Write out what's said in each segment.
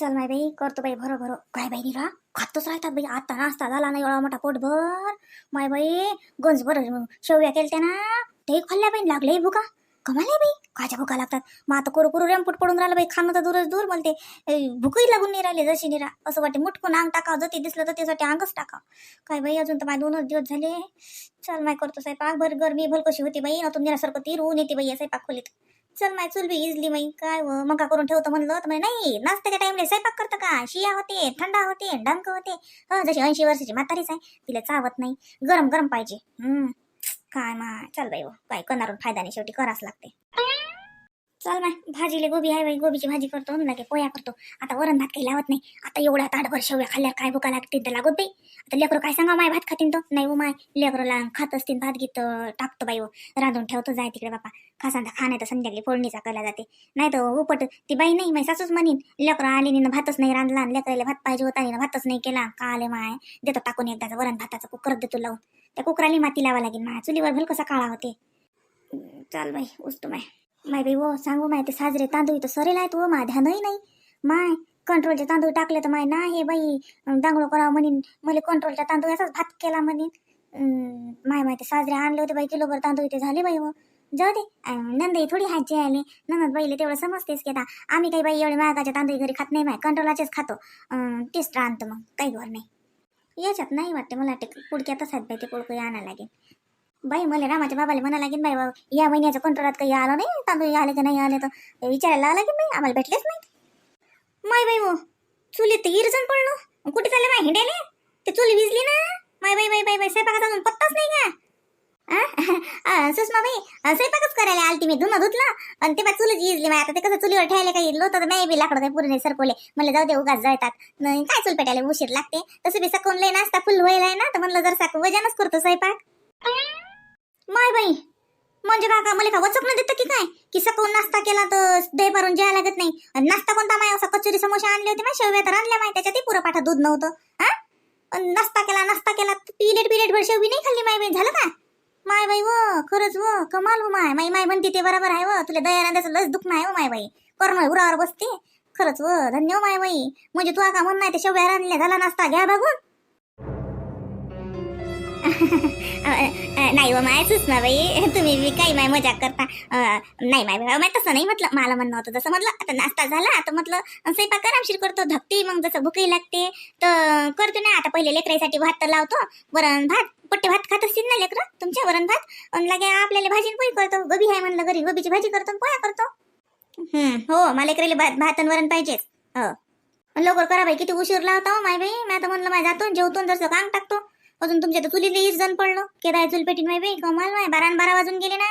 चल माय बाई करतो बाई भरो भरो. काय बाई निरा खातच राहतात बाई. आता नाश्ता झाला नाही एवढा मोठा पोटभर. माय बाई गंज बरं शेवया केलत्या ना. ते खाल्ल्या बाई लागले भुका. कमाले बाई काच्या भुका लागतात. मग आता करू करू रेमपूट पडून राहिलं बाई खाणं तर दूरच दूर बोलते. भुकही लागून नाही राहिले जशी निरा असं वाटते मुटकून अंग टाकावं जती दिसलं तर त्यासाठी अंगच टाकावं. काय बाई अजून तर माझे दोनच दिवस झाले. चल माय करतो स्वयंपाक. भर गरमी भल कशी होती बाई. नतून निरासारखं ती रून येते बाई या स्वयंपाक खोलीत. चल माय चुल बी इजली माई काय मका करून ठेवतो म्हणलं. तर म्हणे नाही नाश्त्याच्या टाइमला स्वयंपाक करतं का? शिया होते थंडा होते डंक होते. ह जशी ऐंशी वर्षाची म्हातारीच आहे तिला चावत नाही. गरम गरम पाहिजे. हम्म काय मा चल बाई काय करणार? फायदा नाही शेवटी करावंच लागते. चल माय भाजीले गोबी आहे बाई गोबीची भाजी करतो म्हणून लागे पोया करतो. आता वरण भात काही लावत नाही. आता एवढ्या ताटभर शेवया खाल्ल्यावर काय भुका लागते तर लागत बाई. आता लेकरं काय सांगा माय भात खातीन तो? नाही हो माय लेकरला खात असतील भात गीत टाकतो बाई हो. रांधून ठेवतो जाय तिकडे बापा. खासांदा खा नाही तर संध्याकाळी फोडणीचा कला जाते. नाही तर उपट ती बाई नाही माय सासूच म्हणीन. लेकरं आली ना भातच नाही रांधला लेकराला भात पाहिजे होता आणि भातच नाही केला. का आले माय? देतो टाकून एकदाचा वरण भाताचा कुकर देतो लावून. त्या कुकराली माती लावा लागेल माय. चुलीवर भल कसा काळा होते. चाल बाई उचतो माय. माय बाई हो सांगू माय ते साजरे तांदूळ तर सरेल आहेत हो माय ध्यानही नाही. माय कंट्रोलचे तांदूळ टाकले तर माय ना हे बाई. दांगडो करावं म्हणीन. मला कंट्रोलच्या तांदूळ याचाच भात केला म्हणीन. माय माय ते साजरे आणले होते बाई किलोभर तांदूळ ते झाले बाई हो जाऊ दे. नंदई थोडी हातची आले नंद बाईले तेवढं समजतेस की आता. आम्ही काही बाई एवढे महागाच्या तांदूळ घरी खात नाही माय. कंट्रोलाचेच खातो. टेस्ट तेच आणतो मग. काही घर नाही. याच्यात नाही वाटते मला वाटते पुडक्यातच आहेत बाई ते पुडकं आणायला लागेल बाई मला रामाच्या बाबाला म्हणा लागेल बाई बाबा या महिन्याच्या कंट्रोलात काही आलं नाही? तांदूळ आले का नाही आले तर? विचारायला आला की बाई आम्हाला भेटलेच नाही माय बाई हो चुलीत तर इरजण पडलो. कुठे चालले माय हिंडायले? ते चुली विजली ना. माय बाई बाई बाई बाई स्वयंपाकाचा अजून पत्ताच नाही का? आ? सुषमा बाई स्वयंपाकच करायला आलती मी धुणं धुतला. आणि ते बा चुलीच इजली माय आता ते कसं चुलीवर ठेवायला काही लोत तर नाही बी लाकडं काही पुरे सरकवले. म्हणलं जाऊ दे उगाच जळतात. नाही, काय चूल पेटायला उशीर लागते? तसं बी सकून लय नाश्ता फुल व्हायला ना तर म्हणलं जर साकू वजनच करतो स्वयंपाक. माय बाई. म्हणजे काका मला का वचक न देतं की काय? की सकाळून नाश्ता केला तर दही भरून जेवायला लागत नाही. आणि नाश्ता कोणता माय? असा कचोरी समोसे आणले होते माय शेवया तर आणल्या माय त्याच्यातही पुरं पाठा दूध नव्हतं. हा? नाश्ता केला नाश्ता केला पिलेट पिलेट भर शेवबी नाही खाल्ली माय बाई. झालं का? माय बाई व खरंच व कमाल हो माय. माई माय म्हणते ते बरोबर आहे व. तुला दयानंदाचं लस दुखणं नाही हो माय बाई. कर्ण उरावर बसते. खरंच व धन्य हो माय बाई. म्हणजे तू का म्हण नाही ते शेवया आणल्या. झाला नाश्ता. घ्या बघून. अ, नाही व माय सुषमा बाई तुम्ही बी काही माय मजाक करता. नाही माय माय तसं नाही म्हटलं. मला म्हणणं होतं जसं म्हटलं आता नाश्ता झाला आता म्हटलं स्वयंपाक आरामशीर करतो धकते मग जसं भूकही लागते तर करतो ना आता पहिले लेकरासाठी भात तर लावतो वरण भात पट्टे भात खात असतील ना लेकरं तुमच्या वरण भात? लागे आपल्याला भाजी पोळी करतो गोबी आहे म्हणलं घरी गोबीची भाजी करतो आणि पोळ्या करतो. हम्म हो मला लेकराला भात भात आणि वरण पाहिजेच हो. लवकर करा बाई किती उशीर लावता हो माय बाई मी आता म्हणलं माय जातो जेवतो जसं काम टाकतो. अजून तुमच्या तर चुलीला ईज जण पडलो. केदाय चूल पेटीन माय बाई कमाल माय. बारा बारा वाजून गेले ना.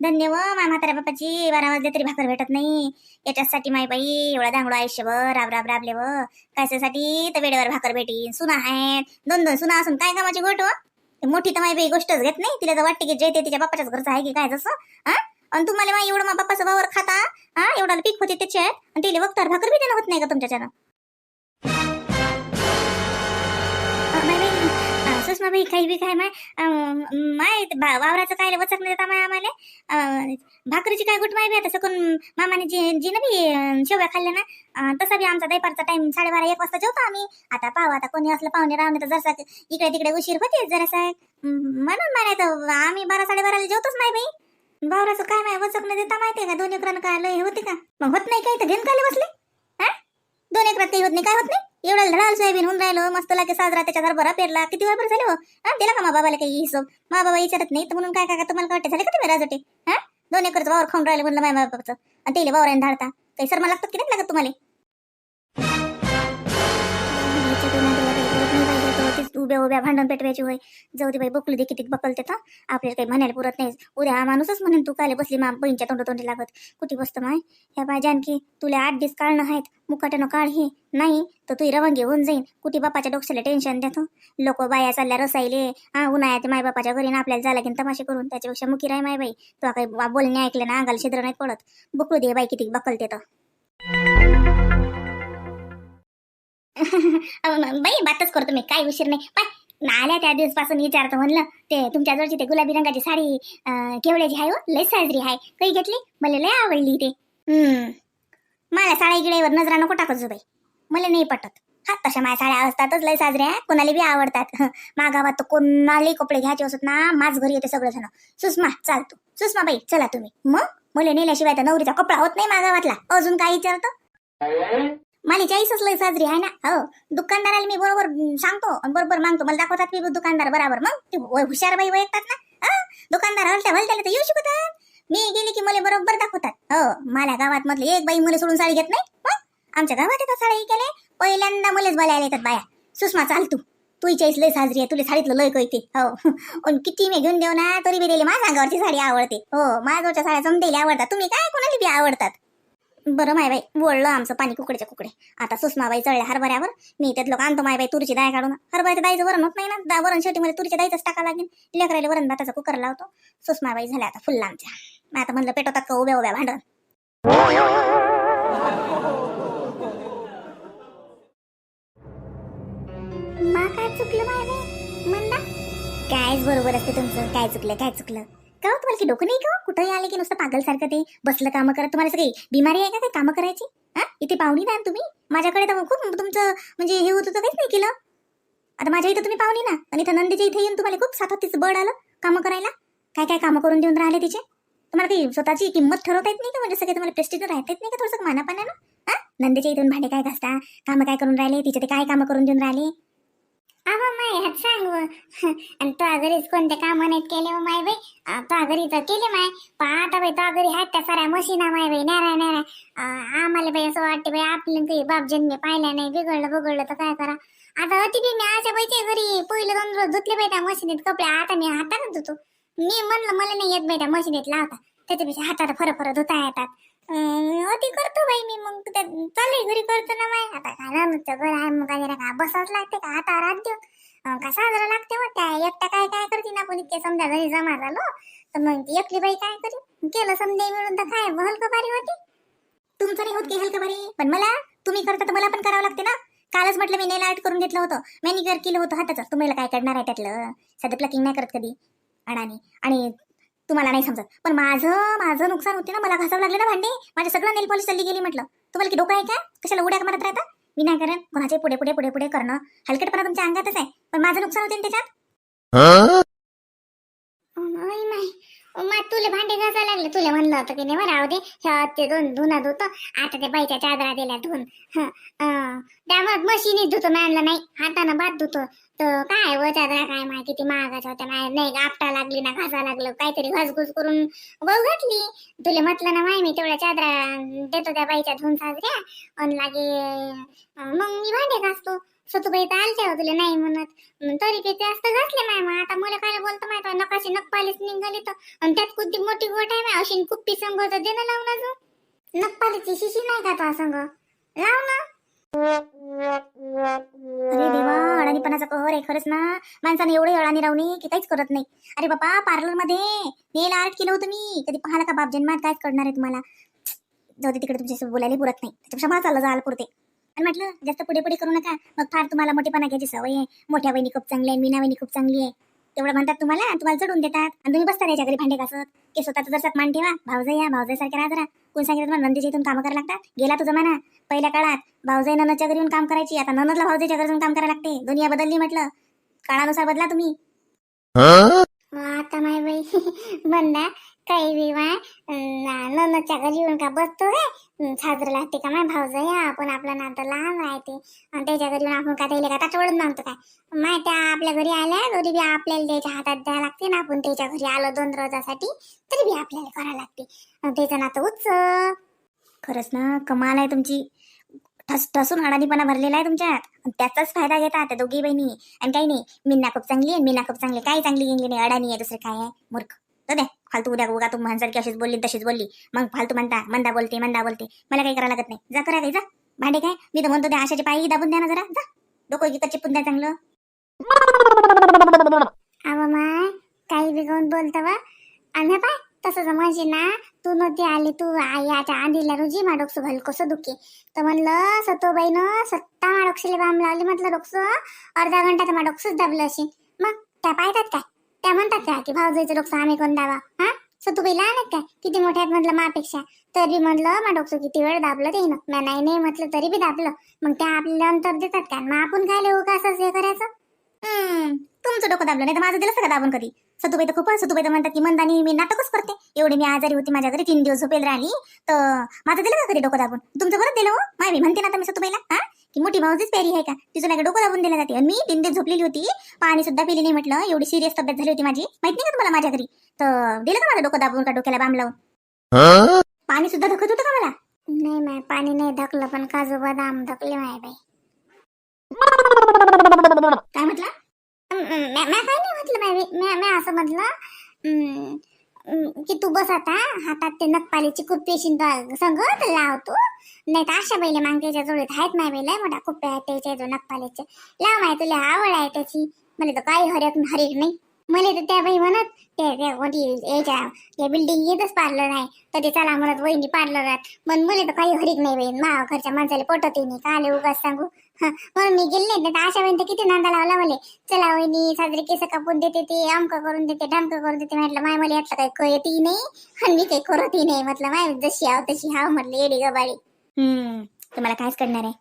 धन्य व माय म्हाताऱ्या बापाची. बारा वाजले तरी भाकर भेटत नाही. याच्यासाठी माय बाई एवढा दांगडो आयुष्यभर राब राब राबले व. कशासाठी तर वेळेवर भाकर भेटीन. सुना आहेत दोन दोन सुना असून काय कामाची गोट व? मोठी तर माय बाई गोष्टच घेत नाही. तिला तर वाटते की जयते तिच्या बापाच्याच घरचं आहे की काय जसं हा? आणि तुम्हाला माय एवढं मा बापाचं वावर खाता हा? एवढा पीक होते त्याच्यात. आणि तिला वक्तार भाकर बी देणं होत नाही का तुमच्याच्यानं? अ, सुषमा बाई काही बी काय माय माय वावराचं काय वचक नाही देता माय आम्हाला? भाकरीची काय गुट माय बी आता सकून मामाने जी जी ना बी अं, शेवया खाल्ल्या ना तसा बी आमचा दैपारचा टाइम साडेबारा एक वाजता जेवतो आम्ही. आता पाहू आता कोणी असलं पाहुणे राहणे तर जरसा इकडे तिकडे उशीर होते जरासा म्हणून मारायचं आम्ही बारा साडेबाराला जेवतोच नाही बाई. वावराचं काय माय वचक नाही देता माहितीये का? दोन एकरानं काय लय होते का? मग होत नाही काही तर घेऊन काय बसले? हा दोन एकरात काही होत नाही काय होत नाही? एवढा धडाल सोयाबीन होऊन राहिलो मस्त लागे साजरा त्याच्या बरा पेरला. किती वेळ झाले हो? हा दिला का मा बाबाला काही हिशोब? मा बाबा विचारत नाही तर म्हणून काय काय तुम्हाला काय वाटते झाले का तुम्ही राजोटे? हा? दोन एकरच वावर खाऊन राहिले म्हणलं माय बाबाचं आणि तेले वावराने धाडता. काही शर्मा लागतात की नाही लागत तुम्हाला? उभ्या उभ्या भांडण पेटवायची होय. जाऊ दे बाई बकलू दे किती बकलते तर. आपल्याला काही म्हणायला पुरत नाही. उद्या हा माणूसच म्हणेन तू काले बसली मा बहीणच्या तोंड तोंडी लागत? कुठे बसतो माय? ह्या बाय जानकी तुला आठ दिस काढणं आहेत. मुकाट्यानं काढ हे नाही तर तुही रवांगी होऊन जाईन. कुठे बापाच्या डोक्याला टेन्शन देतो? लोक बाया चालल्या रसायले. हा उन्हाळ्यात माय बापाच्या घरी ना आपल्याला झाला की तमाशे करून. त्याच्यापेक्षा मुकी राय माय बाई. तुला काही बा- बोलणे ऐकलं ना अंगाला छिद्र नाही पडत. बकलू दे बाई किती बकलते तर. बाई बातच करतो मी काय उशीर नाही. पाय आल्या त्या दिवसपासून विचारतो म्हणलं ते तुमच्याजवळची ते गुलाबी रंगाची साडी अं, केवढ्याची आहे हो? लय साजरी आहे. काही घेतली? मला लय आवडली ते. हम्म. मला साडी गिड्यावर नजरा नको टाकत जो बाई. मला नाही पटत. हा तशा माझ्या साड्या असतातच लय साजऱ्या कोणाला बी आवडतात. मा गावात तर कोणालाही कपडे घ्यायचे असत ना माझ घरी येते सगळं जण सुषमा चाल तू. सुषमा बाई चला तुम्ही. मग? मला नेल्याशिवाय तर नवरीचा कपडा होत नाही माझ्या गावातला. अजून काय विचारतं? माझी चाळीसच लय साजरी आहे ना. हो दुकानदाराला मी बरोबर सांगतो बरोबर मागतो. मला दाखवतात मी दुकानदार बरोबर. मग ते हुशार बाई वयतात ना. हो, दुकानदार हलत्या हलत्याला तर येऊ शकतात. मी गेली की मला बरोबर दाखवतात. हो मला गावात मधले एक बाई मुले सोडून साडी घेत नाही. मग आमच्या गावात येतात साडी केले पहिल्यांदा मुलेच बोलायला येतात बाया. सुषमा चाल तू. तुझी चाळीस लय साजरी आहे. तुला साडीतलं लय कळते. हो. किती मी घेऊन देऊ ना तरी बी दिली. माझ्या अंगावरची साडी आवडते. हो माझ्यावरच्या साड्या समजेल आवडतात. तुम्ही काय कोणाला बी आवडतात? बरं माय बाई आमचं पाणी कुकडच्या कुकडे. आता सुषमाबाई चढल्या हरभऱ्यावर. मी त्यात लोक आणतो माय बाई तुरीची दाय काढून. हरभऱ्याच्या दाईचं वरण होत नाही ना? दा वरण शेवटी मध्ये तुरीच्या दाईच टाका लागेल. लेकरायला वरण भाताचा कुकर लावतो. सुषमाबाई झाल्या आता फुल्ला आमच्या. मग आता म्हणलं पेटवतात का उभ्या उभ्या भांडण? मा काय चुकलं माय म्हणला कायच बरोबर असते तुमचं काय चुकलं काय चुकलं? का हो तुम्हाला की डोकं नाही का हो? कुठंही आले की नुसतं पागलसारखं ते बसलं कामं करत? तुम्हाला सगळी बिमारी आहे का? काही कामं करायची? हा? इथे पाहुणी ना तुम्ही? माझ्याकडे तर खूप तुमचं म्हणजे हे होत होतं काहीच नाही केलं? आता माझ्या इथं तुम्ही पाहुणी ना. आणि इथं नंदीच्या इथे येऊन तुम्हाला खूप सातत तिचं बळ आलं कामं करायला. काय काय कामं करून देऊन राहिले तिचे? तुम्हाला काही स्वतःची किंमत ठरवता येत नाही का? म्हणजे सगळे तुम्हाला प्रेस्टिज राहता येत नाही का थोडंसं मानापाण्यानं हा? नंदीच्या इथून भांडे काय घासता? कामं काय करून राहिले? तिचे ते काय कामं करून देऊन राहिले? अहो माय हात सांग. आणि तो घरीच कोणत्या काम नाहीत केले हो माय बाई? तो घरी तर केले माय. पाहता बाई तो घरी हात त्या साऱ्या मशीना माय बाई. नारा नारा. अं, आम्हाला बाई असं वाटते बाई आपलं काही बाप जन्मे पाहिल्या नाही बिघडलं बिघडलं तर काय करा? आता अति बी मी अशा बाईच्या घरी पहिलं दोन रोज धुतले बाई त्या मशीनीत कपडे. आता मी हातानं धुतो. मी म्हणलं मला नाही येत बाई त्या मशीनीत लावता. त्याच्यापेक्षा हातात फरक फरक धुता येतात. अं, करतो बाई मी. मग त्या चालू घरी करतो ना बाई. आता काय नानूचं घर आहे मग काय का बसावंच लागते का? आता राहत देऊ हो. का साजरा लागते मग हो. त्या एकटा काय काय करते ना कोणी? ते समजा घरी जमा झालो तर मग ती एकली बाई काय करी? केलं समजा मिळून तर काय हलकं बारी होती. तुमचं नाही होत की हलकं बारी पण मला तुम्ही करता तर मला पण करावं लागते ना. कालच म्हटलं मी नेल आर्ट करून घेतलं होतं. मॅनिक्युअर केलं होतं हाताचं. तुम्हाला काय करणार आहे त्यातलं? सध्या प्लकिंग नाही करत कधी. अडाणी. आणि तुम्हाला नाही समजत. पण माझं माझं नुकसान होते ना मला घासावं लागले ना भांडे. माझे सगळं नेल पॉलिश चालली गेली म्हटलं. तुम्हाला की डोकं आहे का? कशाला उड्या मारत राहता? विनाकारण कोणाचे पुढे पुढे पुढे पुढे करणं. हलकटपणा तुमच्या अंगातच आहे. पण माझं नुकसान होते ना त्याच्यात? मग तुले भांडे घासायला लागले. तुले म्हणलं होतं की नाही राहू दे. ह्या ते दोन धुना धुतो. आता ते बाईच्या चादरा दिल्या धुवून. हं, त्यामुळे मशीनीत धुतो आणलं नाही. हातानं भात धुतो. तर काय व चादरा काय माहिती किती महागाच्या होत्या. माय नाही आपटा लागली ना घासा लागलं. काहीतरी घासघूस करून गहू घातली. तुले म्हटलं ना माय मी तेवढ्या चादरा देतो त्या बाईच्या धुवून साजऱ्या. आणि लागे मग मी भांडे घासतो. सतुबाई तर आलत्या हो तुला नाही म्हणत. तरी ते जास्त घासले माय मग. आता मला काय बोलतो माहिती नकाशी नकपालीच निघाली तर. आणि त्यात कुठली मोठी गोट आहे माय? अशी कुप्पी संघ होतं. दे ना लावून अजून. नकपालीची शिशी नाही का तो संघ लाव ना. अरे देवा अडाणीपणाचा कहर आहे खरंच ना. माणसाने एवढे अडाणी राहणे की काहीच करत नाही. अरे बाबा पार्लरमध्ये नेल आर्ट केलं होतं मी. कधी पाहिलं का बाप जन्मात काय करणार आहे तुम्हाला. जाऊ दे तिकडे तुमच्याशी बोलायला पुरत नाही. त्याच्यापेक्षा मला चाललं जाल पुरते. आणि म्हटलं जास्त पुढे पुढे करू नका. मग फार तुम्हाला मोठेपणा घ्यायची सवय आहे. मोठ्या बहिणी खूप चांगली आहे मीना बहिणी खूप चांगली आहे. तेवढं म्हणतात तुम्हाला आणि तुम्हाला चढून देतात. आणि तुम्ही बसता त्याच्या घरी भांडे घासत. की स्वतःचं जर मान ठेवा भावजाई या भावजाई सारखे राहा जरा. कोण सांगितलं तुम्हाला नंदीच्या इथून कामं करायला लागतात? गेला तो जमाना पहिल्या काळात भावजाई ननदच्या घरी येऊन काम करायची. आता ननदला भावजाईच्या घरी येऊन काम करायला लागते. दुनिया बदलली म्हटलं. काळानुसार बदला तुम्ही. आता माय बाई. काही बी माय ननदच्या घरी येऊन का बसतो रे? साजरं लागते का माय भावजाई आपण आपलं नातं लहान राहते. आणि त्याच्या घरी येऊन आपण का त्याला का ताटवडून मागतो काय? माय त्या आपल्या घरी आल्या तरी बी आपल्याला त्याच्या हातात द्यायला लागते ना. आपण त्याच्या घरी आलो दोन रोजासाठी तरी बी आपल्याला करायला लागते. आणि त्याचं नातं उच्च खरंच ना कमाल आहे तुमची. ठस ठसून अडाणीपणा भरलेला आहे तुमच्यात. त्याचाच फायदा घेतात त्या दोघी बहिणी. आणि काही नाही मीना खूप चांगली आहे मीना खूप चांगली काही चांगली गेली नाही अडाणी आहे दुसरं काय आहे? मूर्ख. तर द्या फालतू उद्या उगा तू म्हणसारखी अशीच बोलली तशीच बोलली. मग फालतू म्हणता मंदा बोलते मंदा बोलते. मला काही करायला लागत नाही. जा करा काही जा. भांडे काय? मी तर म्हणतो त्या आशाचे पायी दाबून द्या ना जरा. जा. डोकं गीत चिपून द्या चांगलं. अव माय काही बिघवून बोलत वा आणि पाय तसंच म्हणजे ना तू नव्हती आली तू आई आता आधीला रोजी मा डोकसं भल कसं दुखे. तर म्हणलं सतोबाईनं सत्ता मा डोकशीला बाम लावली म्हटलं डोकसं अर्धा घंटा तर मा डोकसंच दाबलं असेल. मग त्या पाहतात काय? त्या म्हणतात का की भाऊजाईचं डोकसं आम्ही कोण दावा हा? सतुबाई लहान आहेत काय किती मोठ्या आहेत म्हटलं मापेक्षा. तरी म्हटलं मा डोकं किती वेळ दाबलं ते ना म्या नाही नाही म्हटलं तरी बी दाबलं. मग त्या आपल्याला अंतर देतात काय मग आपण काय लिहू का असं हे करायचं? हम्म, तुमचं डोकं दाबलं नाही तर माझं दिलं असतं का दाबून कधी? सतुबाई तर खूप सतुबाई तर म्हणतात की मंदानी मी नाटकच करते. एवढी मी आजारी होती माझ्या घरी तीन दिवस झोपेल राहिली. तर माझं दिलं का कधी डोकं दाबून? तुमचं बरं दिलं हो. माय मी म्हणते ना आता मी सतुबाईला हा? की मोठी भाऊजीच पेरी आहे का? तिचं नाही का डोकं दाबून दिलं जाते. मी तीन दिवस झोपलेली होती. पाणी सुद्धा पिली नाही म्हटलं. एवढी सिरियस तब्येत झाली होती माझी. माहीत नाही का तुम्हाला माझ्या घरी? तर दिलं का माझं डोकं दाबून का डोक्याला बांब लावून? पाणी सुद्धा धकत होतं का मला? नाही माय पाणी नाही धकलं पण काजू बदाम धकले माय बाई. काय म्हटलं? म्या काय नाही म्हटलं माय म्या म्या असं म्हटलं की तू बस आता हातात ते नखपालीची कुप्पी शिंद संग लाव लावतो नाही तर अशा बैले मांगेच्या जोडीत आहेत माय बैल मोठा कुप्पे आहेत त्याच्या जो नखपालीचे. लाव माय तुला आवड आहे त्याची. मला तर काही हरक हरीक नाही. मला तर त्या बाई म्हणत त्या त्या कोणती याच्या या बिल्डिंग येतच पार्लर आहे. तर ते चला म्हणत वहिनी पार्लरात पण मला तर काही हरीक नाही बाई मा घरच्या माणसाला पटत नाही. काले उगाच सांगू. म्हणून मी गेले नाही तर अशा किती नांदा लावला. मला चला वहिनी साजरी केस कापून देते ते अमक करून देते ढमक करून देते. म्हटलं माय मला यातलं काही कळतही नाही आणि मी काही करतही नाही. म्हटलं माय जशी आव तशी हाव म्हटलं येडी गबाळी हम्म तुम्हाला कायच करणार आहे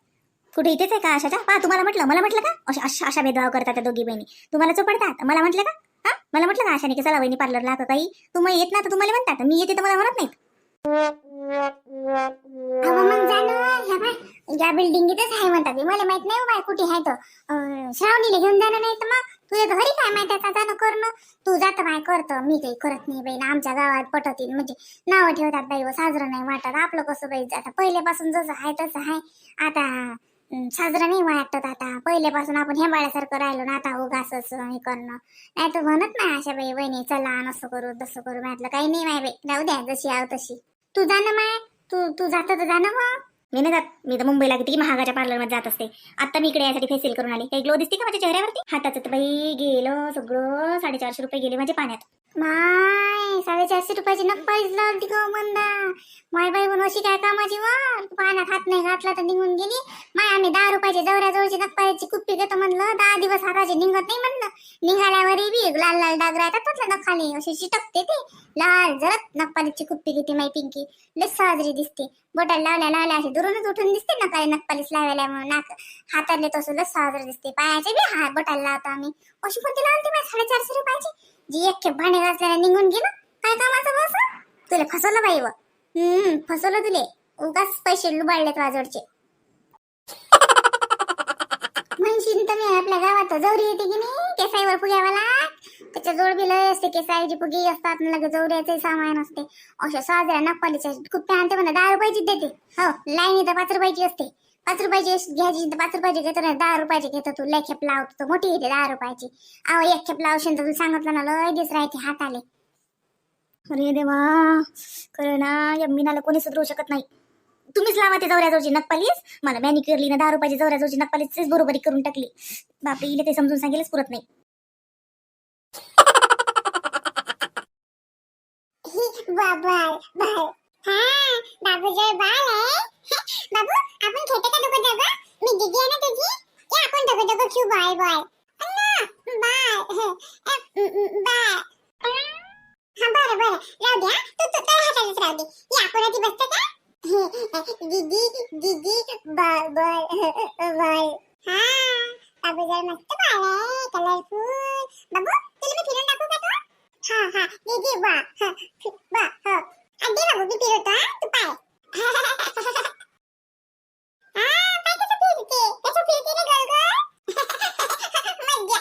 कुठे इथेच आहे का आशाच्या पहा तुम्हाला म्हटलं मला म्हटलं का? अशा अशा अशा भेदभाव करतात दोघी बहिणी. तुम्हाला चोपडतात? मला म्हटलं का? हा? मला म्हटलं का आशाने की चला वहिनी पार्लरला का काही. तुम्ही येत ना तर तुम्हाला म्हणतात. मी येते तर मला म्हणत नाहीत. अहो मग जा ह्या बाय या बिल्डिंगीतच आहे म्हणतात हे. मला माहीत नाही हो बाय कुठे आहे तो. अं, श्रावणीला घेऊन जाणं नाही तर मग. तुझ्या घरी काय माहीत आता जाणं करणं तू जात बाय करतो. मी काही करत नाही बाई आमच्या गावात पटवतील. म्हणजे नावं ठेवतात बाई व साजरं नाही वाटत. आपलं कसं बाई? आता पहिल्यापासून जसं आहे तसं आहे. आता अं, साजरं नाही वाटत आता. पहिल्यापासून आपण हेंबाळ्यासारखं राहिलो ना आता उगाच हे करणं. नाही तर म्हणत नाही अशा बाई बहिणी चला नसं करू तसं करू. म्हटलं काही नाही माय बाई. जाऊ द्या जशी आव तशी. तू जा ना माय. तू तू जात तर जा ना मग. मी नाही जात. मी तर मुंबईला किती महागाच्या पार्लरमध्ये जात असते. आता मी इकडे यासाठी फेसियल करून आली. काही ग्लो दिसते का माझ्या चेहऱ्यावरती? हाताचं तर बाई गेलं सगळं. साडेचारशे रुपये गेले माझे पाण्यात. माय साडेचारशे रुपयाची नक्काच लावली ग मंदा माय बाई पण अशी काय कामाची वर पाण्यात हात नाही घातला तर निघून गेली. माय आम्ही दहा रुपयाची जवळजवळची नक्काची कुप्पी घेतो म्हणलं. दहा दिवस हाताचे निघत नाही म्हणलं. निघाल्यावरही बी लाल लाल डाग राहतात म्हटलं नखाली अशी चिटकते ते. लाल जरत नकपालीची कुप्पी घेते माय पिंकी. लय साजरी दिसते. बोटाला लावल्या लावल्या अशी दुरूनच उठून दिसते नकाली नकपालीस लावायला म्हणून. नाक हातातले तसं लस साजरी दिसते. पायाचे बी हात बोटाला लावतो आम्ही. अशी कोणती लावते माय साडेचारशे रुपयाची? जी एक खेप भांडे घासल्याला निघून गेलं. काय कामाचं बस तुला फसवलं बाई व. हम्म फसवलं तुले. उगाच पैसे लुबाडलेत वाजवडचे. म्हणशील तर मी आपल्या गावात जवरी येते की नाही केसाईवर फुग्यावाला त्याच्या जोड बी लय असते केसाईची फुगी असतात लगे जवऱ्याचे सामान असते. अशा साजऱ्या नपालीच्या खूप आणते म्हणा दहा रुपयाची देते. हो लाईनी तर पाच रुपयाची असते. पाच रुपयाची अशी घ्यायची तर पाच रुपयाची घेतो नाही दहा रुपयाची घेतो तू. लय खेप लावतो तो मोठी येते दहा रुपयाची. अहो एक खेप लावशील तर तू सांगितलं ना लय दिवस राहते हात आले अरे देवा खरं ना या मीनाला कोणी सुधरू शकत नाही. तुम्हीच लावा ते जवळ्याजवळची नकपालीस मला मॅनिक्युअरली ना दहा रुपयाची जवळ्याजवळची नकपालीच बरोबरी करून टाकली. बापरे इले ते समजून सांगेलच पुरत नाही. बाय बाय हा बाबू जय बाल आहे. बाबू आपण खेळतो का दोघं दोघं? मी दीदी आहे ना तुझी? या आपण दोघं दोघं खेळू. Bye bye Anna bye bye हा बरं बरं. राहू द्या तू तू तर हातातच राहू दे. या कोणाची बसतं का? दीदी दीदी बाय बाय बाय हा बाबू जर मस्त बाल आहे. कलरफुल बाबू तुला मी फिरून दाखवू का तो? हा हा. दीदी वा हा वा हो. अगदी बाबू मी फिरवतो हा? तू पाय. हा पाय कसं फिरते. कसं फिरते रे गोल गोल मज्जा.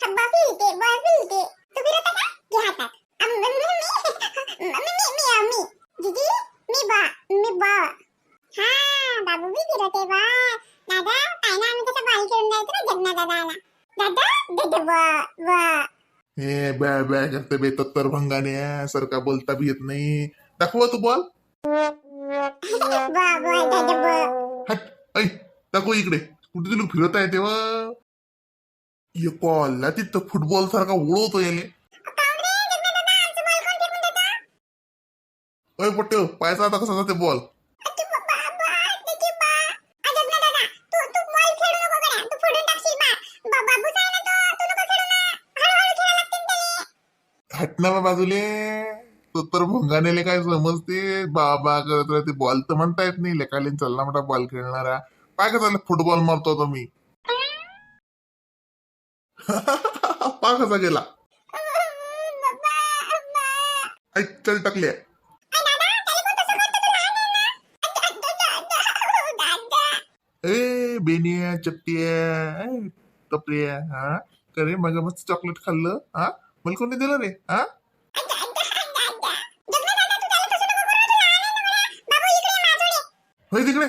हब्बा फिरते बॉल फिरते. तू फिरवता का? घे हातात. अम, मी. मी मी मी मी. दीदी मी बा मी बा. हा बाबू बी फिरवते बा. दादा पाय ना आम्ही कसं बॉल खेळून जायचं ना जगना दादाला. दादा दादा बा बा. हे बॅ बॅ करते बे तत्तर भंगाने सारखा बोलता भी येत नाही. दाखवा तू बॉल. बा बा दादा बा हट ऐ दाखव इकडे. कुठे तुला फिरत आहे तेव्हा. ये कॉलला तिथं फुटबॉल सारखा उडवतो याले. अय पट्ट पायचा आता कसा जाते बॉल. ना बा बाजूले तर भोंगानेले काय समजते? बाबा करत राहते बॉल तर म्हणता येत नाही. लेकालीन चालला मोठा बॉल खेळणारा. काय का फुटबॉल मारतो तो मी. पा कसा गेला? चल टाकले ए बेनिया चट्टिया ऐ, टपरिया हा? करे मग मस्त चॉकलेट खाल्लं हा? मला कोणी दिलं रे? हा? होय तिकडे.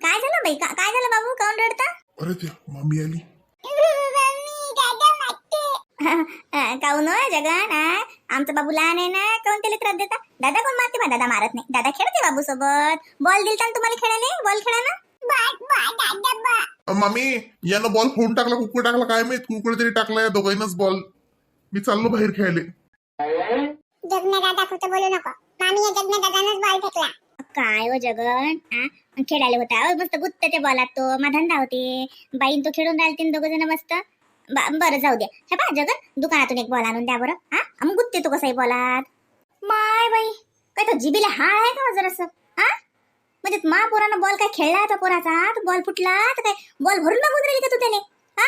काय झालं बाई? का- काय झालं बाबू? काऊन रडता? अरे ते मम्मी आली. काऊन हो? जगन? आमचा बाबू लहान आहे ना काऊन त्याला त्रास देता? दादा कोण मारते? बा दादा मारत नाही. दादा खेळते बाबू सोबत. बॉल दिलता ना तुम्हाला खेळायला? बॉल खेळा ना. अ, मम्मी यानं बॉल फोडून टाकला कुकर टाकला काय माहीत? कुकर तरी टाकला या दोघांनाच बॉल मी चाललो बाहेर खेळायला. जगण्या दादा खोटं बोलू नको. मामी या जगण्या दादानच बॉल फेकला. काय हो जगन? हा? खेळायला होता? मस्त गुत्त त्या बॉलात तो. मा धंदा होते. बाईन तो खेळून राहिले तीन दोघ जण मस्त. बरं जाऊ द्या. हे पा जगन दुकानातून एक बॉल आणून द्या बरं. हा मग गुत्ते तो कसाही बॉलात माय बाई काय तो जिबीला हा आहे का जरास? हा म्हणजे मा पोरानं बॉल काय खेळला तो पोराचा? तो बॉल फुटला? तर काय बॉल भरून मागून राहिली का तू त्याने? हा?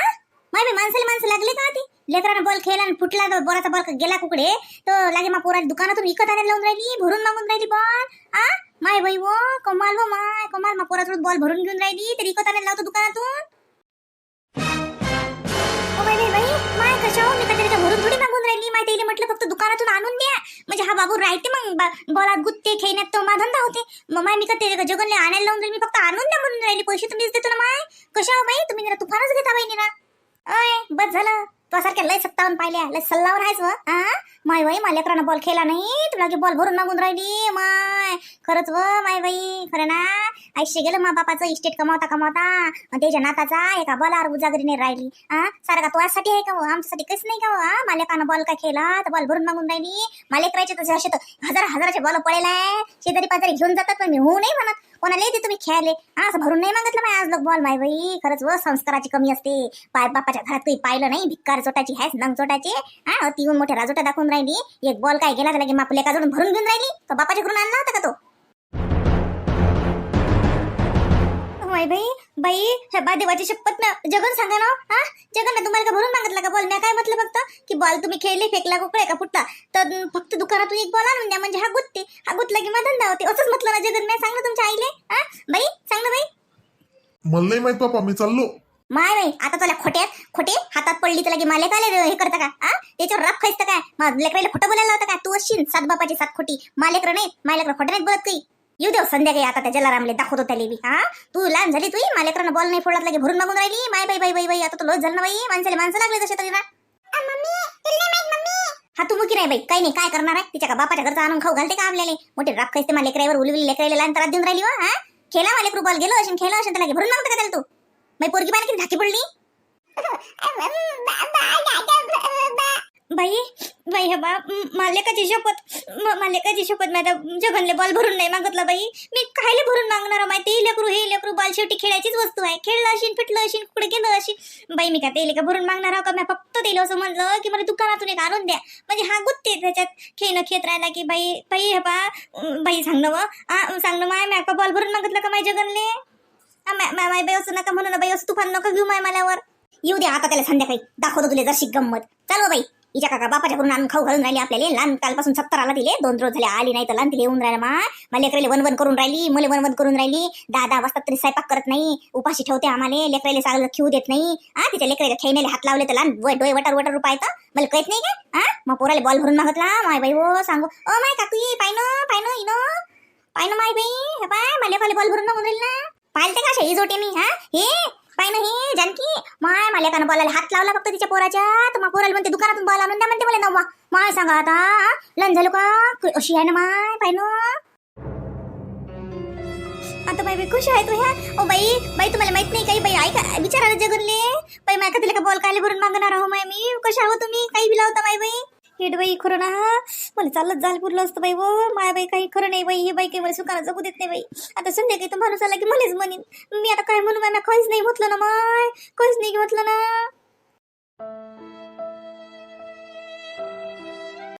माय माणसाला माणसं लागले का ती लेकरानं बॉल खेळला आणि फुटला तर बॉलाचा बॉल गेला कुकडे तो लागे मा पोरा दुकानातून विकत आणायला लावून राहिली भरून मागून राहिली बॉल हा? माय बाई वो कमाल वो माय कमाल. मा पोरातून बॉल भरून घेऊन राहिली तर विकत आणायला लावतो दुकानातून. ओ बाई बाई बाई माय कशा हो? मी मागून माहिती तिला म्हटलं फक्त दुकानातून आणून द्या. म्हणजे हा बाबू राहते मग. बा- बॉलात गुत्ते खेळण्यात तो माझा धंदा होते. मग माय मी का ते जगनले आणायला लावून राहिली मी फक्त आणून द्या म्हणून राहिले. पैसे तुम्हीच देतो ना माय. कशा हो बाई? तुम्ही जरा तुफानच घेता बाई निरा अय बस झालं. तो सारख्या लय सत्तावन्न पाहिल्या. लय सल्लावर आहेस व. हा माय बाई माझ्या लेकरानं बॉल खेळला नाही तुला की बॉल भरून मागून राहिली माय. खरंच व माय बाई खरं ना? आयुष्य गेलं मा बापाचं इस्टेट कमावता कमावता अन त्याच्या नाताचा एका बॉलावर उजागरी नाही राहिली हा सारखा तो आजसाठी आहे का हो आमच्यासाठी काहीच नाही का हो? हा मालेकानं बॉल काय खेळला तर बॉल भरून मागून राहिली. मला करायचे तसे असे तर हजार हजाराचे बॉल पडेल आहे. शेजारी पाजारी घेऊन जातात पण मी होऊ नाही म्हणत. कोणाला येते तुम्ही खेळले हा असं भरून नाही मागितलं माय आज लोक बॉल माय बाई. खरंच व संस्काराची कमी असते. पाय बापाच्या घरात काही पाहिलं नाही भिक्कार चोटाची हॅस नंग चोटाची. हा अति येऊन मोठ्या राजोटा दाखवून राहिली. एक बॉल काय गेला त्याला की मापले का जोडून भरून घेऊन राहिली. का बापाच्या घरून आणला होता का तो? बाई बाई. बाई हे बा देवाची शपथ ना. जगन सांगा ना हो. हा. जगन ना तुम्हाला का भरून मागितला का बॉल मी काय म्हटलं फक्त? की बॉल तुम्ही खेळले फेकला कुकडे का फुटला? तर फक्त दुकानातून एक बॉल आणून द्या. म्हणजे हा गुत्ते. हा गुतला की मदन धंदा होते असंच म्हटलं ना जगन. मी सांगलं तुमच्या आईले. हा? बाई सांग ना बाई. मला नाही माहीत बापा मी चाललो. माय बाई आता तुला खोट्यात खोटे हातात पडली तर लगे माले काय हे करता का? हा त्याच्यावर राप खायचं काय मग लेकराला खोटं बोलायला होतं का? तू अशी सात बापाची सात खोटी. मालेकर नाही मालेकर खोटं नाही बोलत काही. येऊ देव संध्याकाळी आता त्या जलारामले दाखवतो त्याला बी हा तू लहान झाली तू मालेकरानं बॉल नाही फोडला लगे भरून मागून राहिली. माय बाई बाई बाई बाई आता तो लोच झालं ना बाई. माणसाला माणसं लागले तसे तरी ना. हा तू मुकी नाही बाई. काही नाही काय करणार आहे? तिच्या का बापाच्या घरचा आणून खाऊ घालते का आपल्याला मोठे राप खायचे मला लेकरावर उलविली लेकराला लहान त्रास देऊन राहिली हो हा? खेळा मला लेकरू बॉल गेलो असेल खेळला असेल त्याला भरून मागतो का त्याला तू? बाई पोरगी पाहिजे किती धाकी पडली? बाई बाई हे बा मालेकाची शपथ म- मालेकाची शपथ मी आता जगनले बॉल भरून नाही मागतला बाई. मी कायले भरून मागणार माहिती लेकरू हे लेकरू बॉल शेवटी खेळायचीच वस्तू आहे. खेळलं असेल फिटलं असेल कुठे गेलं असेल बाई मी का ते का भरून मागणार आहो का? मी फक्त तेल असं म्हणलं की मला दुकानातून एक आणून द्या. म्हणजे हा गुत्ते त्याच्यात. खेळणं खेत राहिला की बाई बाई हे बा बाई सांगणं व. सांगणं माय मी का बॉल भरून मागितलं का माय जगनले माय बाई असं नका म्हणू ना बाई असं तुफान नका घेऊ माय मलावर येऊ दे आता त्याला संध्याकाळी. दाखवतो तुला जशी गंमत. चालू बाई. हिच्या काका बापाच्या करून आणून खाऊ घालून राहिली आपल्याला. लहान कालपासून सत्तर आला तिले. दोन रोज झाले आली नाही तर लहान तिला येऊन राहिला मा. मला लेकराले वन वन करून राहिली. मुले वन वन करून राहिली. दहा दहा वाजता तरी स्वयंपाक करत नाही. उपाशी ठेवते आम्हाला. लेकराले सागलं खिऊ देत नाही. हा तिच्या लेकराच्या खेळण्याला हात लावले तर लहान व- डोळे वटर वटर रुपायत. मला कळत नाही का? हा मग पोराले बॉल भरून मागतला. माय बाई हो सांगू. ओ माय काकू पायनो पायनो इनो. पायनो माय बाई. हे पाय मला बॉल भरून मागून राहिली ना. पाहिलं का ही जोटे मी हा? हे पाय ना हे जानकी. माय मला एकानं बोलायला हात लावला फक्त तिच्या पोराच्या तर मग पोराला म्हणते दुकानातून बॉल आणून द्या म्हणते मला नव्वा. माय सांगा आता लन झालो का? अशी आहे ना माय पाय ना. आता बाई बाई खुश आहे तू ह्या ओ बाई बाई तुम्हाला माहीत नाही काही बाई ऐका विचारा जगनले. बाई माय का तिला का बॉल कायले भरून मागणार आहो माय मी? कशा आहो तुम्ही? काही बिला होता बाई बाई? हेड बाई खरं ना. मला चालत जाल पुरलं असतं बाई व. माया बाई काही खरं नाही बाई. हे बाई काही मला सुखानं जगू देत नाही बाई. आता संध्याकाळी तर माणूस आला की मलाच म्हणेन. मी आता काय म्हणू माय काहीच नाही म्हटलं ना माय. काहीच नाही म्हटलं ना.